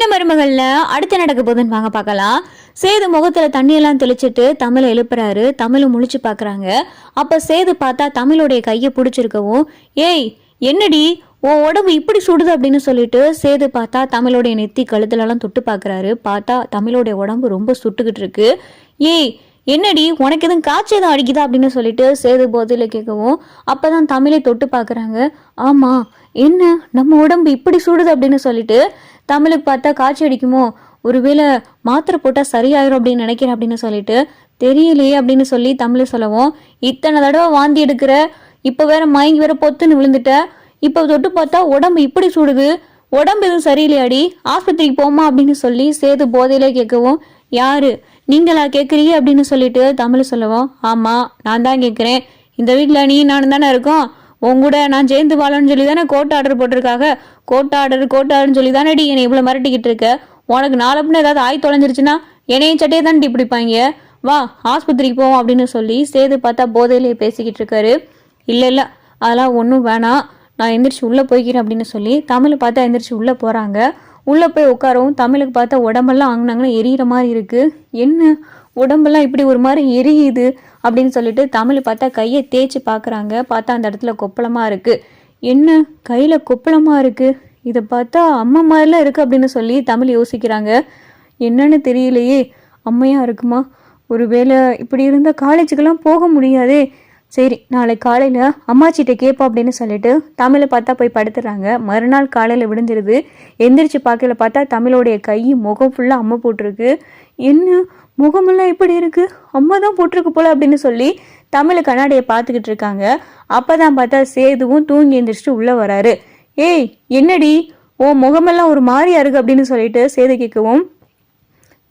சின்ன மருமகள்ல அடுத்து நடக்க போகுதுன்னு வாங்க பார்க்கலாம். சேது முகத்துல தண்ணியெல்லாம் தெளிச்சிட்டு தமிழை எழுப்புறாரு. தமிழை முழிச்சு பார்க்குறாங்க. அப்ப சேது பார்த்தா தமிழுடைய கையை பிடிச்சிருக்கவும் ஏய் என்னடி? உன் உடம்பு இப்படி சுடுது? அப்படின்னு சொல்லிட்டு சேது பார்த்தா தமிழுடைய நெத்தி கழுத்துலலாம் தொட்டு பார்க்கறாரு. பார்த்தா தமிழுடைய உடம்பு ரொம்ப சுட்டுக்கிட்டு இருக்கு. ஏய் என்னடி? உனக்கு எதுவும் காய்ச்சல் எதுவும் அடிக்குதா? அப்படின்னு சொல்லிட்டு சேது போதையில் கேட்கவும் அப்பதான் தமிழை தொட்டு பார்க்குறாங்க. ஆமாம் என்ன? நம்ம உடம்பு இப்படி சுடுது? அப்படின்னு சொல்லிட்டு தமிழுக்கு பார்த்தா காய்ச்சி அடிக்குமோ? ஒருவேளை மாத்திரை போட்டால் சரியாயிரும் அப்படின்னு நினைக்கிறேன் அப்படின்னு சொல்லிட்டு தெரியலையே அப்படின்னு சொல்லி தமிழ் சொல்லவும் இத்தனை தடவை வாந்தி எடுக்கிற இப்போ வேற மயங்கி வேற பொத்துன்னு விழுந்துட்ட இப்போ தொட்டு பார்த்தா உடம்பு இப்படி சுடுது உடம்பு எதுவும் சரியில்லையாடி ஆஸ்பத்திரிக்கு போமா அப்படின்னு சொல்லி சேது போதையிலே கேட்கவும் யாரு? நீங்களா கேட்குறீங்க? அப்படின்னு சொல்லிட்டு தமிழ் சொல்லவும் ஆமாம் நான் தான் கேட்குறேன். இந்த வீட்டில் நீ நானும் தானே இருக்கோம். உன் கூட நான் சேர்ந்து வாழன்னு சொல்லி தானே கோட் ஆர்டர் போட்டிருக்காங்க கோட் ஆர்டர் கோட் ஆர்டர்னு சொல்லி தானே டி என்னை இவ்வளோ மிரட்டிக்கிட்டு இருக்க? உனக்கு நாளை ஏதாவது ஆய் தொலைஞ்சிருச்சுன்னா என்னையும் சட்டையை தானே பிடிப்பாங்க வா ஆஸ்பத்திரிக்கு போவோம் அப்படின்னு சொல்லி சேது பார்த்தா போதையிலேயே பேசிக்கிட்டு இருக்காரு. இல்லை இல்லை அதெல்லாம் ஒன்றும் வேணாம். நான் எந்திரிச்சு உள்ளே போய்க்கிறேன் அப்படின்னு சொல்லி தமிழ் பார்த்தா எந்திரிச்சு உள்ளே போகிறாங்க உள்ளே போய் உட்காரவும் தமிழுக்கு பார்த்தா உடம்பெல்லாம் அங்கனங்கன்னு எரியிற மாதிரி இருக்குது என்ன? உடம்பெல்லாம் இப்படி ஒரு மாதிரி எரியுது அப்படின்னு சொல்லிட்டு தமிழ் பார்த்தா கையை தேய்ச்சி பார்க்குறாங்க. பார்த்தா அந்த இடத்துல கொப்பளமாக இருக்குது என்ன? கையில் கொப்பளமாக இருக்குது இதை பார்த்தா அம்மா மாதிரிலாம் இருக்குது அப்படின்னு சொல்லி தமிழ் யோசிக்கிறாங்க. என்னன்னு தெரியலையே. அம்மையாக இருக்குமா? ஒருவேளை இப்படி இருந்தால் காலேஜுக்கெல்லாம் போக முடியாதே. சரி நாளை காலையில் அம்மாச்சிட்ட கேட்போம் அப்படின்னு சொல்லிட்டு தமிழை பார்த்தா போய் படுத்துறாங்க. மறுநாள் காலையில் விழுந்துருது. எந்திரிச்சு பார்க்கல பார்த்தா தமிழோடைய கை முகம் ஃபுல்லாக அம்மா போட்டிருக்கு. என்ன? முகமெல்லாம் எப்படி இருக்கு? அம்மா தான் போட்டிருக்கு போல அப்படின்னு சொல்லி தமிழை கண்ணாடியை பார்த்துக்கிட்டு இருக்காங்க. அப்போ தான் பார்த்தா சேதுவும் தூங்கி எந்திரிச்சிட்டு உள்ளே வராரு. ஏய் என்னடி? ஓ முகமெல்லாம் ஒரு மாதிரியா இருக்கு அப்படின்னு சொல்லிட்டு சேது கேட்கவும்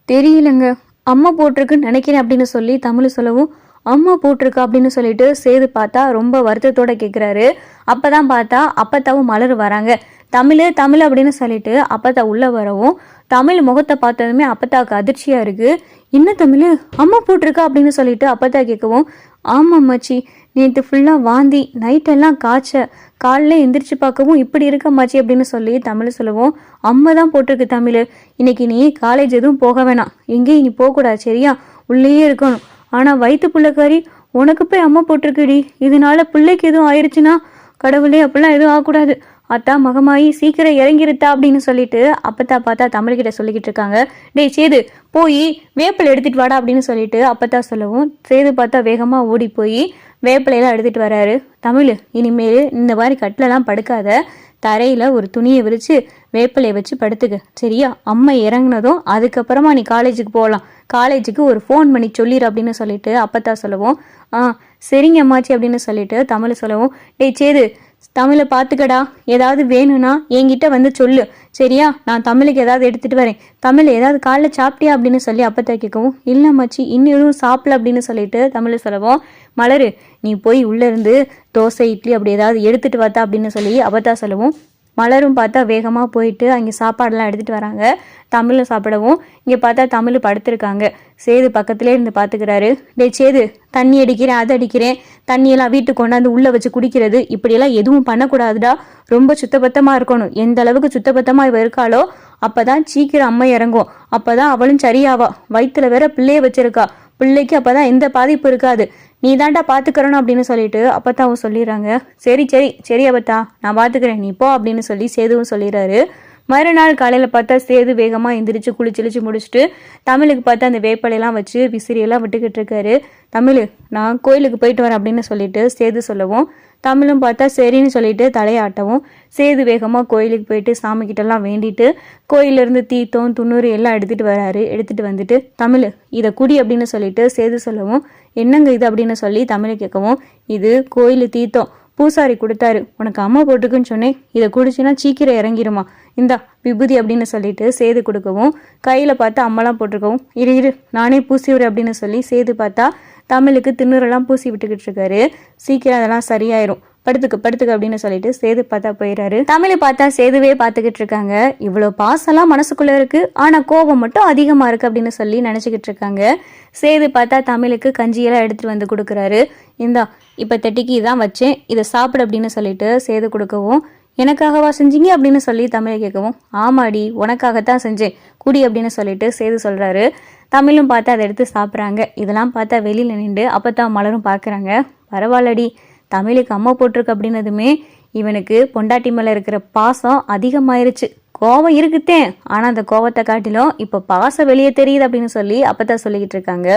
தெரியலங்க. அம்மா போட்டிருக்குன்னு நினைக்கிறேன் அப்படின்னு சொல்லி தமிழ் சொல்லவும் அம்மா போட்டிருக்கா அப்படின்னு சொல்லிட்டு சேது பார்த்தா ரொம்ப வருத்தத்தோட கேட்குறாரு அப்பதான் பார்த்தா அப்பத்தாவும் மலர் வராங்க. தமிழ் தமிழ் அப்படின்னு சொல்லிட்டு அப்பத்தா உள்ளே வரவும் தமிழ் முகத்தை பார்த்ததுமே அப்பத்தாவுக்கு அதிர்ச்சியாக இருக்குது என்ன தமிழ் அம்மா போட்டிருக்கா அப்படின்னு சொல்லிட்டு அப்பத்தா கேட்கவும் ஆமாம் மச்சி நேற்று ஃபுல்லாக வாந்தி நைட்டெல்லாம் காய்ச்ச காலைல எந்திரிச்சு பார்க்கவும் இப்படி இருக்க மாச்சி அப்படின்னு சொல்லி தமிழ் சொல்லுவோம். அம்மா தான் போட்டிருக்கு தமிழ் இன்னைக்கு நீ காலேஜ் எதுவும் போக வேணாம். எங்கேயும் நீ போகக்கூடாது சரியா? உள்ளேயே இருக்கணும். ஆனால் வயிற்று பிள்ளைக்காரி உனக்கு போய் அம்மா போட்டிருக்குடி. இதனால பிள்ளைக்கு எதுவும் ஆயிடுச்சுன்னா கடவுளே அப்படிலாம் எதுவும் ஆகக்கூடாது. அத்தா மகமாயி சீக்கிரம் இறங்கிருத்தா அப்படின்னு சொல்லிட்டு அப்பத்தா பார்த்தா தமிழ்கிட்ட சொல்லிக்கிட்டு இருக்காங்க. டேய் சேது போய் வேப்பிலை எடுத்துட்டு வாடா அப்படின்னு சொல்லிட்டு அப்பத்தா சொல்லவும் சேது பார்த்தா வேகமாக ஓடி போய் வேப்பிலையெல்லாம் எடுத்துட்டு வராரு. தமிழ் இனிமேல் இந்த மாதிரி கட்டிலெல்லாம் படுக்காத. தரையில் ஒரு துணியை விரித்து வேப்பிலையை வச்சு படுத்துக்க. சரியா? அம்மா இறங்குனதும் அதுக்கப்புறமா நீ காலேஜுக்கு போகலாம் காலேஜுக்கு ஒரு ஃபோன் பண்ணி சொல்லிடு அப்படின்னு சொல்லிட்டு அப்பத்தா சொல்லவும். ஆ சரிங்க அம்மாச்சி அப்படின்னு சொல்லிட்டு தமிழ் சொல்லவும். டேய் சேது தமிழை பார்த்துக்கடா. ஏதாவது வேணும்னா என்கிட்ட வந்து சொல்லு. சரியா? நான் தமிழுக்கு ஏதாவது எடுத்துகிட்டு வரேன். தமிழ் ஏதாவது காலைல சாப்பிட்டியா அப்படின்னு சொல்லி அப்பத்தா கேட்கவும் இல்லை மச்சி இன்னும் சாப்பிடல அப்படின்னு சொல்லிட்டு தமிழை சொல்லவும் மலரு நீ போய் உள்ளேருந்து தோசை இட்லி அப்படி ஏதாவது எடுத்துகிட்டு பார்த்தா அப்படின்னு சொல்லி அப்பத்தா சொல்லவும் மலரும் பார்த்தா வேகமாக போயிட்டு அங்கே சாப்பாடெல்லாம் எடுத்துகிட்டு வராங்க. தமிழும் சாப்பிடவும். இங்கே பார்த்தா தமிழ் படுத்திருக்காங்க. சேது பக்கத்துலேயே இருந்து பார்த்துக்கிறாரு டேய் சேது தண்ணி அடிக்கிறேன் அதை அடிக்கிறேன். தண்ணியெல்லாம் வீட்டுக்கு கொண்டாந்து உள்ளே வச்சு குடிக்கிறது. இப்படியெல்லாம் எதுவும் பண்ணக்கூடாதுடா. ரொம்ப சுத்தபத்தமாக இருக்கணும். எந்த அளவுக்கு சுத்தபத்தமாக இவ இருக்காளோ அப்போ தான் சீக்கிரம் அம்மா இறங்கும். அப்போ தான் அவளும் சரியாவா. வயிற்றுல வேற பிள்ளைய வச்சிருக்கா. பிள்ளைக்கு அப்போ தான் எந்த பாதிப்பு இருக்காது. நீ தாண்டா பார்த்துக்கிறணும் அப்படின்னு சொல்லிட்டு அப்பத்தா அவன் சொல்லிடுறாங்க. சரி சரி சரி அப்பத்தா நான் பார்த்துக்கிறேன் நீ போ அப்படின்னு சொல்லி சேதுவும் சொல்லிடுறாரு. மறுநாள் காலையில் பார்த்தா சேது வேகமாக எந்திரிச்சு குளிச்சிலிச்சு முடிச்சுட்டு தமிழுக்கு பார்த்தா அந்த வேப்பலையெல்லாம் வச்சு விசிறியெல்லாம் விட்டுக்கிட்டு இருக்காரு. தமிழ் நான் கோயிலுக்கு போயிட்டு வரேன் அப்படின்னு சொல்லிட்டு சேது சொல்லவும் தமிழும் பார்த்தா சரின்னு சொல்லிட்டு தலையாட்டவும் சேது வேகமாக கோயிலுக்கு போயிட்டு சாமிக்கிட்டலாம் வேண்டிட்டு கோயிலிருந்து தீர்த்தம் துண்ணூறு எல்லாம் எடுத்துகிட்டு வராரு. எடுத்துகிட்டு வந்துட்டு தமிழ் இதை குடி அப்படின்னு சொல்லிட்டு சேது சொல்லவும் என்னங்க இது? அப்படின்னு சொல்லி தமிழை கேட்கவும் இது கோயில் தீர்த்தம். பூசாரி கொடுத்தாரு. உனக்கு அம்மா போட்டுக்குன்னு சொன்னேன். இதை குடிச்சின்னா சீக்கிரம் இறங்கிருமா. இந்தா விபூதி அப்படின்னு சொல்லிட்டு சேது கொடுக்கவும் கையில் பார்த்து அம்மாலாம் போட்டிருக்கவும் இரு இரு நானே பூசி விடு அப்படின்னு சொல்லி சேது பார்த்தா தமிழுக்கு திண்ணுரெல்லாம் பூசி விட்டுக்கிட்டு இருக்காரு சீக்கிரம் அதெல்லாம் சரியாயிரும். படுத்துக்கு படுத்துக்கு அப்படின்னு சொல்லிட்டு சேது பார்த்தா போயிடுறாரு தமிழை பார்த்தா சேதுவே பார்த்துக்கிட்டு இருக்காங்க இவ்வளோ பாசெல்லாம் மனசுக்குள்ள இருக்கு. ஆனால் கோபம் மட்டும் அதிகமாக இருக்கு அப்படின்னு சொல்லி நினச்சிக்கிட்டு இருக்காங்க சேது பார்த்தா தமிழுக்கு கஞ்சியெல்லாம் எடுத்துட்டு வந்து கொடுக்குறாரு. இந்தா இப்போ தட்டிக்கு இதான் வச்சேன். இதை சாப்பிடு அப்படின்னு சொல்லிட்டு சேது கொடுக்கவும் எனக்காகவா செஞ்சீங்க? அப்படின்னு சொல்லி தமிழை கேட்கவும் ஆமாடி உனக்காகத்தான் செஞ்சேன். குடி அப்படின்னு சொல்லிட்டு சேது சொல்கிறாரு தமிழும் பார்த்து அதை எடுத்து சாப்பிட்றாங்க. இதெல்லாம் பார்த்தா வெளியில் நின்று அப்போ தான் மலரும் பார்க்குறாங்க. பரவாயில்லடி தமிழுக்கு அம்மா போட்டிருக்கு அப்படின்னதுமே இவனுக்கு பொண்டாட்டி மேலே இருக்கிற பாசம் அதிகமாயிருச்சு. கோவம் இருக்குத்தேன். ஆனால் அந்த கோவத்தை காட்டிலும் இப்போ பாசம் வெளியே தெரியுது அப்படின்னு சொல்லி அப்போ தான் சொல்லிக்கிட்டு இருக்காங்க.